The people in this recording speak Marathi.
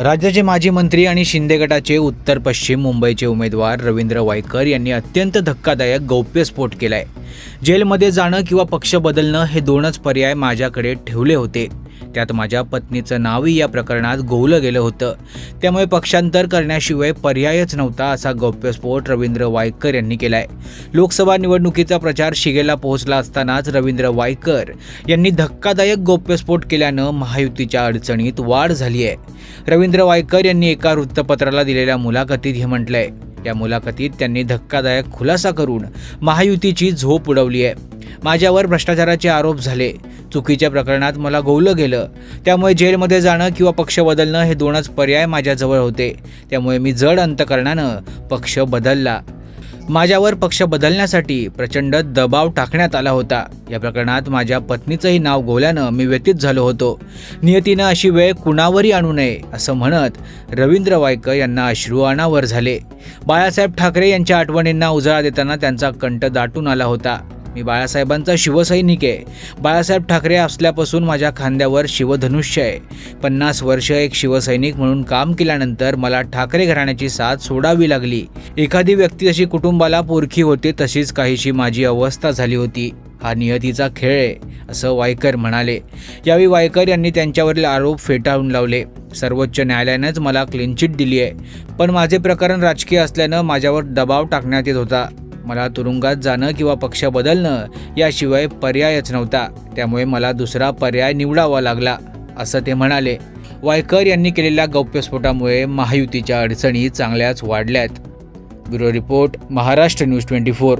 राज्याचे माजी मंत्री आणि शिंदे गटाचे उत्तर पश्चिम मुंबईचे उमेदवार रवींद्र वायकर यांनी अत्यंत धक्कादायक गौप्यस्फोट केलाय. जेलमध्ये जाणं किंवा पक्ष बदलणं हे दोनच पर्याय माझ्याकडे ठेवले होते. त्यात माझ्या पत्नीचं नावही या प्रकरणात गोवलं गेलं होतं. त्यामुळे पक्षांतर करण्याशिवाय पर्यायच नव्हता असा गौप्यस्फोट रवींद्र वायकर यांनी केलाय. लोकसभा निवडणुकीचा प्रचार शिगेला पोहोचला असतानाच रवींद्र वायकर यांनी धक्कादायक गौप्यस्फोट केल्यानं महायुतीच्या अडचणीत वाढ झाली आहे रवींद्र वायकर यांनी एका वृत्तपत्राला दिलेल्या मुलाखतीत हे म्हटलंय. या मुलाखतीत त्यांनी धक्कादायक खुलासा करून महायुतीची झोप उडवली आहे माझ्यावर भ्रष्टाचाराचे आरोप झाले. चुकीच्या प्रकरणात मला गोवलं गेलं. त्यामुळे जेलमध्ये जाणं किंवा पक्ष बदलणं हे दोनच पर्याय माझ्याजवळ होते. त्यामुळे मी जड अंतकरणानं पक्ष बदलला. माझ्यावर पक्ष बदलण्यासाठी प्रचंड दबाव टाकण्यात आला होता. या प्रकरणात माझ्या पत्नीचंही नाव गोवल्यानं मी व्यतीत झालो होतो. नियतीनं अशी वेळ कुणावरही आणू नये असं म्हणत रवींद्र वायकर यांना अश्रू अनावर झाले. बाळासाहेब ठाकरे यांच्या आठवणींना उजाळा देताना त्यांचा कंठ दाटून आला होता. मी बाळासाहेबांचा शिवसैनिक आहे. बाळासाहेब ठाकरे असल्यापासून माझ्या खांद्यावर शिवधनुष्य आहे. पन्नास वर्ष एक शिवसैनिक म्हणून काम केल्यानंतर मला ठाकरे घराण्याची साथ सोडावी लागली. एखादी व्यक्ती जशी कुटुंबाला पोरखी होते तशीच काहीशी माझी अवस्था झाली होती. हा नियतीचा खेळ आहे असं वायकर म्हणाले. यावेळी वायकर यांनी त्यांच्यावरील आरोप फेटाळून लावले. सर्वोच्च न्यायालयानंच मला क्लीन चिट दिली आहे. पण माझे प्रकरण राजकीय असल्यानं माझ्यावर दबाव टाकण्यात येत होता. मला तुरुंगात जाणं किंवा पक्ष बदलणं याशिवाय पर्यायच नव्हता. त्यामुळे मला दुसरा पर्याय निवडावा लागला असं ते म्हणाले. वायकर यांनी केलेल्या गौप्यस्फोटामुळे महायुतीच्या अडचणी चांगल्याच वाढल्यात. Bureau report Maharashtra news twenty four.